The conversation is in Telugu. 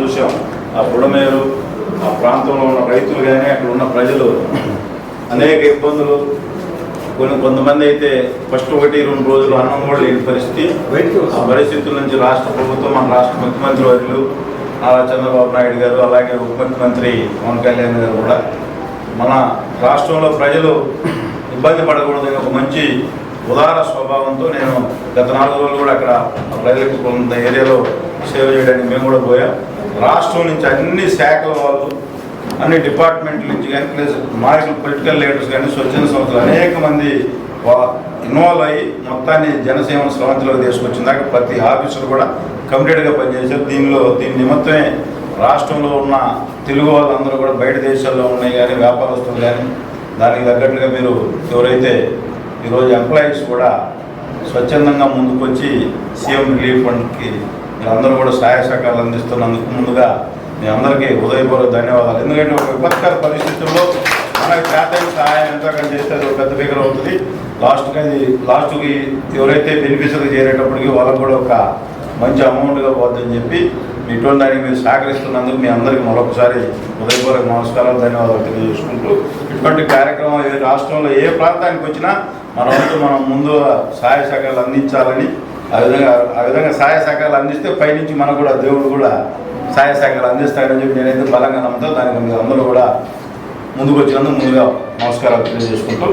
చూసాం. ఆ బుడమేరు ఆ ప్రాంతంలో ఉన్న రైతులు కానీ అక్కడ ఉన్న ప్రజలు అనేక ఇబ్బందులు. కొన్ని కొంతమంది అయితే ఫస్ట్ ఒకటి రెండు రోజులు అన్నం కూడా లేని పరిస్థితి. ఆ పరిస్థితుల నుంచి రాష్ట్ర ప్రభుత్వం మన రాష్ట్ర ముఖ్యమంత్రి వర్యులు నారా చంద్రబాబు నాయుడు గారు అలాగే ఉప ముఖ్యమంత్రి పవన్ కళ్యాణ్ గారు కూడా మన రాష్ట్రంలో ప్రజలు ఇబ్బంది పడకూడదని ఒక మంచి ఉదార స్వభావంతో నేను గత నాలుగు రోజులు కూడా అక్కడ ప్రజలకు కొంత ఏరియాలో సేవ చేయడానికి మేము కూడా పోయాం. రాష్ట్రం నుంచి అన్ని శాఖల వాళ్ళు అన్ని డిపార్ట్మెంట్ల నుంచి కానీ ప్లస్ నాయకులు పొలిటికల్ లీడర్స్ కానీ స్వచ్ఛంద సంస్థలు అనేక మంది ఇన్వాల్వ్ అయ్యి మొత్తాన్ని జనసేవను స్రవంతిలోకి తీసుకొచ్చింది దాకా ప్రతి ఆఫీసర్ కూడా కంప్లీట్గా పనిచేశారు. దీనిలో దీని నిమిత్తమే రాష్ట్రంలో ఉన్న తెలుగు వాళ్ళందరూ కూడా బయట దేశాల్లో ఉన్నాయి కానీ వ్యాపారస్తులు కానీ దానికి తగ్గట్టుగా మీరు ఎవరైతే ఈరోజు ఎంప్లాయీస్ కూడా స్వచ్ఛందంగా ముందుకొచ్చి సీఎం రిలీఫ్ ఫండ్కి మీరందరూ కూడా సహాయ సహకారాలు అందిస్తున్నందుకు ముందుగా మీ అందరికీ హృదయపూర్వక ధన్యవాదాలు. ఎందుకంటే ఒక విపత్కర పరిస్థితుల్లో మనకి చేతకి సహాయం ఎంతగానో చేస్తే అది ఒక పెద్ద ఫిగర్ అవుతుంది. లాస్ట్కి అది లాస్ట్కి ఎవరైతే బెనిఫిషరీ చేరేటప్పటికి వాళ్ళకు కూడా ఒక మంచి అమౌంట్గా పోద్దని చెప్పి ఇటువంటి దానికి మీరు సహకరిస్తున్నందుకు మీ అందరికీ మరొకసారి హృదయపూర్వక నమస్కారాలు ధన్యవాదాలు తెలియజేసుకుంటూ ఇటువంటి కార్యక్రమం ఏ రాష్ట్రంలో ఏ ప్రాంతానికి వచ్చినా మన వంతు మనం ముందు సహాయ సహకారాలు అందించాలని ఆ విధంగా ఆ విధంగా సహాయ సహకారాలు అందిస్తే పైనుంచి మనకు కూడా దేవుడు కూడా సహాయ సహకారాలు అందిస్తాడని చెప్పి నేనైతే బలంగా నమ్ముతా. దానికి మీరు అందరూ కూడా ముందుకు వచ్చినందుకు ముందుగా నమస్కారాలు తెలియజేసుకుంటూ